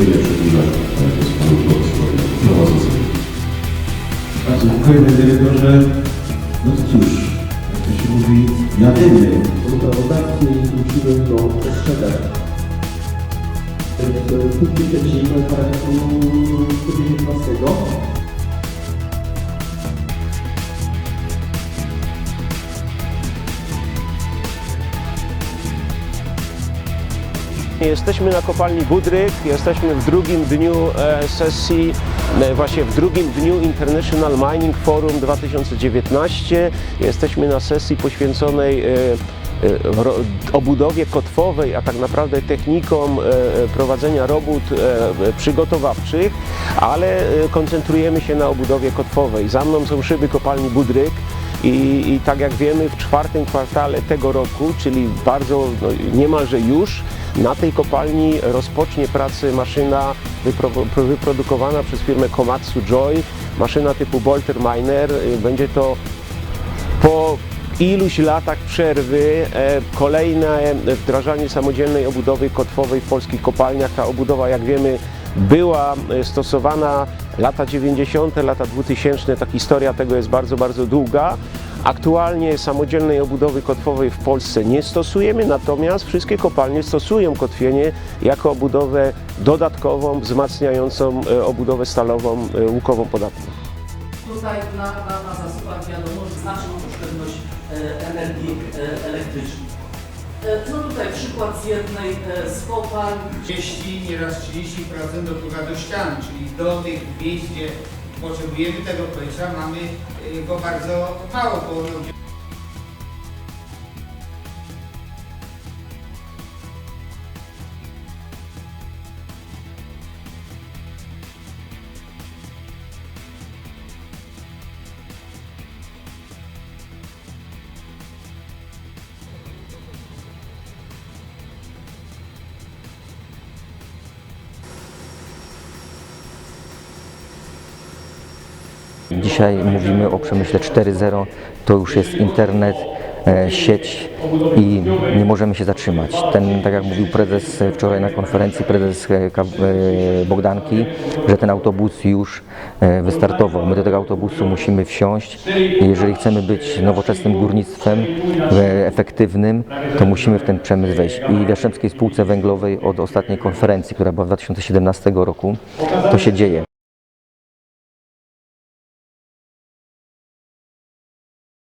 cierpienia przedłuża to jest panu profesorowi prowadzącemu. Bardzo dziękuję panie dyrektorze. No cóż, jak to się mówi, jadymy. Ustawodawcy musimy to przestrzegać. Paragrafu 119 Jesteśmy na kopalni Budryk, jesteśmy w drugim dniu e, sesji, e, właśnie w drugim dniu International Mining Forum 2019. Jesteśmy na sesji poświęconej e, obudowie kotwowej, a tak naprawdę technikom prowadzenia robót przygotowawczych, ale koncentrujemy się na obudowie kotwowej. Za mną są szyby kopalni Budryk. I, I tak jak wiemy, w czwartym kwartale tego roku, czyli bardzo no, niemalże już, na tej kopalni rozpocznie pracę maszyna wypro- wyprodukowana przez firmę Komatsu Joy, maszyna typu Bolter Miner. Będzie to po iluś latach przerwy e, kolejne wdrażanie samodzielnej obudowy kotwowej w polskich kopalniach. Ta obudowa, jak wiemy, była e, stosowana lata 90., lata 2000. Ta historia tego jest bardzo, bardzo długa. Aktualnie samodzielnej obudowy kotwowej w Polsce nie stosujemy, natomiast wszystkie kopalnie stosują kotwienie jako obudowę dodatkową, wzmacniającą e, obudowę stalową, e, łukową podatną. Tutaj na, na, na zasobach wiadomo, że znaczną oszczędność e, energii elektrycznej. No tutaj przykład z jednej z kopalń, 30, nieraz 30% dopływa do ścian, czyli do tych miejsc, gdzie potrzebujemy tego powietrza, mamy go bardzo mało, bo Dzisiaj mówimy o przemyśle 4.0, to już jest internet, e, sieć i nie możemy się zatrzymać. Ten, tak jak mówił prezes e, wczoraj na konferencji, prezes e, Bogdanki, że ten autobus już wystartował. My do tego autobusu musimy wsiąść. Jeżeli chcemy być nowoczesnym górnictwem, efektywnym, to musimy w ten przemysł wejść. I w Jastrzębskiej Spółce Węglowej od ostatniej konferencji, która była w 2017 roku, to się dzieje.